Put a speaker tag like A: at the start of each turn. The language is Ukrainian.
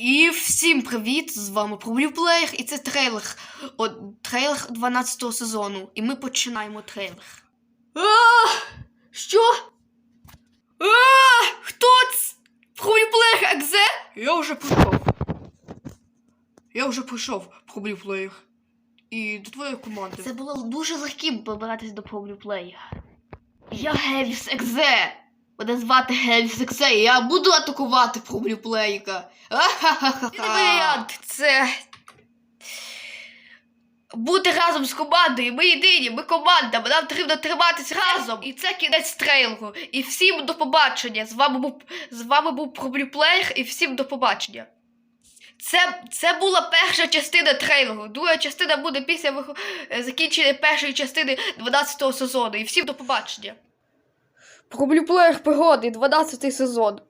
A: І всім привіт! З вами ProBluePlayer і це трейлер. О, трейлер 12 сезону. І ми починаємо трейлер. А! Що? А! Хто це? ProBluePlayer Екзе? Я вже прийшов. Я вже прийшов, ProBluePlayer. І до твоєї команди. Це було дуже легким побиратись до ProBluePlayer. Я Гевіс Екзе. Мене звати Екзе, я буду атакувати проблюплейка. Варіант це бути разом з командою. Ми єдині, ми команда, нам потрібно триматись разом. І це кінець трейлеру. І всім до побачення. З вами був з вами був проблюплеєр і всім до побачення. Це, це була перша частина трейлеру. Друга частина буде після закінчення першої частини 12 сезону. І всім до побачення. Проблюплеєр пригоди, 12 сезон.